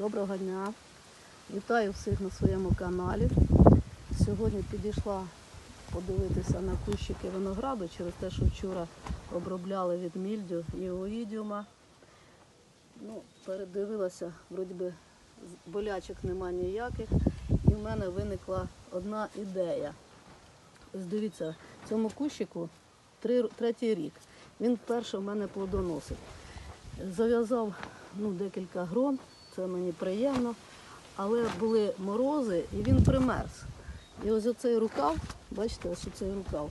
Доброго дня. Вітаю всіх на своєму каналі. Сьогодні підійшла подивитися на кущики винограду через те, що вчора обробляли від мільдю і оїдіума. Ну, передивилася, вроді би болячок нема ніяких. І в мене виникла одна ідея. Ось дивіться, цьому кущику три, третій рік. Він вперше в мене плодоносить. Зав'язав ну, декілька грон, це мені приємно, але були морози і він примерз. І ось оцей рукав, бачите, ось оцей рукав.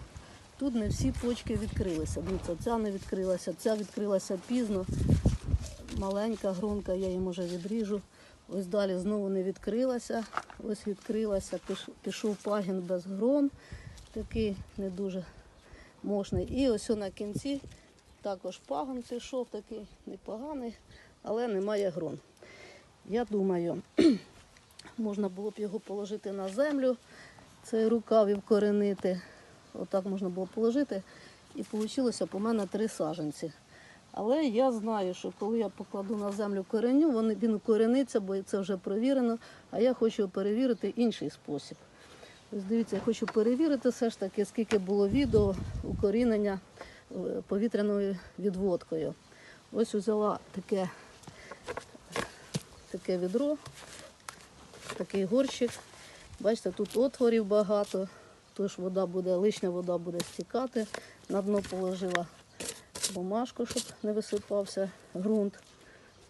Тут не всі почки відкрилися. Дивіться, ця не відкрилася, ця відкрилася пізно. Маленька гронка, я її може відріжу. Ось далі знову не відкрилася. Ось відкрилася, пішов пагін без грон, такий не дуже мощний. І ось на кінці також пагон пішов, такий непоганий, але немає грон. Я думаю, можна було б його положити на землю, цей рукав і вкоренити. Отак можна було положити. І вийшло б у мене три саженці. Але я знаю, що коли я покладу на землю кореню, вони, він укорениться, бо це вже провірено. А я хочу перевірити інший спосіб. Ось дивіться, я хочу перевірити все ж таки, скільки було відео укорінення е, повітряною відводкою. Ось взяла таке, таке відро, такий горщик. Бачите, тут отворів багато, тож вода буде, лишня вода буде стікати. На дно положила бумажку, щоб не висипався ґрунт.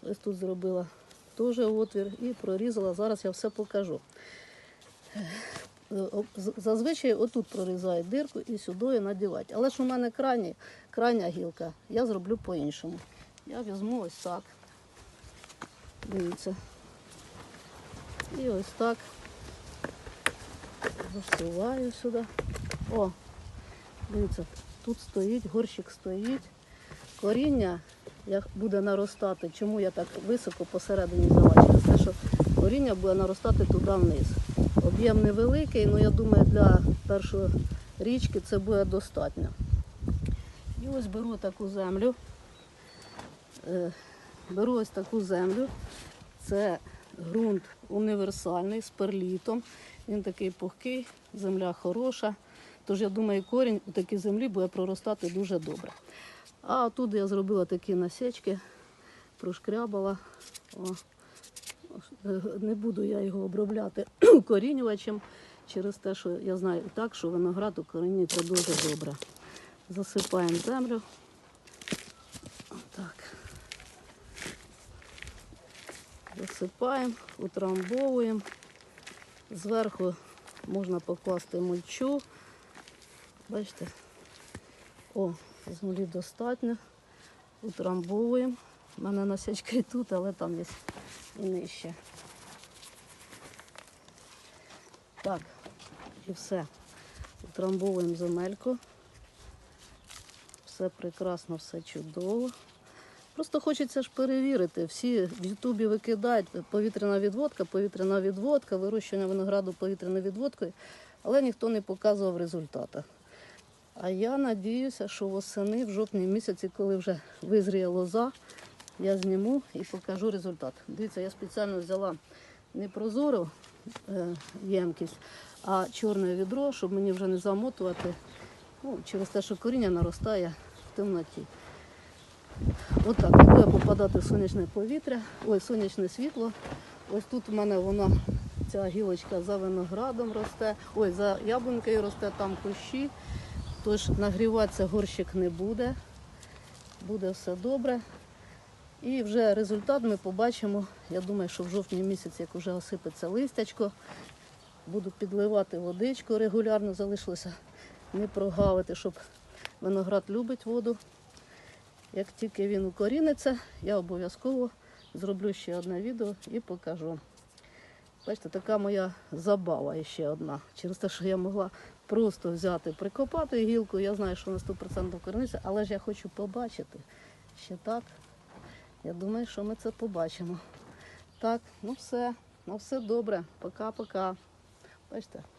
Ось тут зробила теж отвір і прорізала. Зараз я все покажу. Е, Зазвичай отут прорізають дирку і сюди надівають. Але ж у мене крайня, крайня гілка, я зроблю по-іншому. Я візьму ось так. Дивіться. І ось так засуваю сюди. О, дивіться, тут стоїть, горщик стоїть. Коріння як буде наростати. Чому я так високо посередині? Через те, що коріння буде наростати туди вниз. Об'єм невеликий, але я думаю, для першої річки це буде достатньо. І ось беру таку землю. Е, Беру ось таку землю. Це ґрунт універсальний з перлітом. Він такий пухкий, земля хороша. Тож я думаю, корінь у такій землі буде проростати дуже добре. А тут я зробила такі насічки, прошкрябала. О. Не буду я його обробляти укорінювачем через те, що я знаю так, що виноград укорінюється дуже добре. Засипаємо землю. Отак. Засипаємо, утрамбовуємо. Зверху можна покласти мульчу. Бачите? О, землі достатньо. Утрамбовуємо. У мене насічка і тут, але там є і нижче. Так, і все. Утрамбовуємо земельку. Все прекрасно, все чудово. Просто хочеться ж перевірити. Всі в Ютубі викидають повітряна відводка, повітряна відводка, вирощування винограду повітряною відводкою, але ніхто не показував результату. А я надіюся, що восени, в жовтні місяці, коли вже визріє лоза, я зніму і покажу результат. Дивіться, я спеціально взяла не прозору е, ємкість, а чорне відро, щоб мені вже не замотувати ну, через те, що коріння наростає в темноті. Отак, буде попадати сонячне повітря, ой, сонячне світло. Ось тут у мене вона, ця гілочка за виноградом росте, ой, за яблунькою росте, там кущі. Тож нагріватися горщик не буде, буде все добре. І вже результат ми побачимо. Я думаю, що в жовтні місяці, як вже осипеться листячко, буду підливати водичку регулярно, залишилося не прогавити, щоб виноград любить воду. Як тільки він укоріниться, я обов'язково зроблю ще одне відео і покажу. Бачите, така моя забава ще одна. Через те, що я могла просто взяти, прикопати гілку, я знаю, що на 100% укоріниться, але ж я хочу побачити. Ще так. Я думаю, що ми це побачимо. Так, ну все, ну все добре. Пока-пока. Бачите?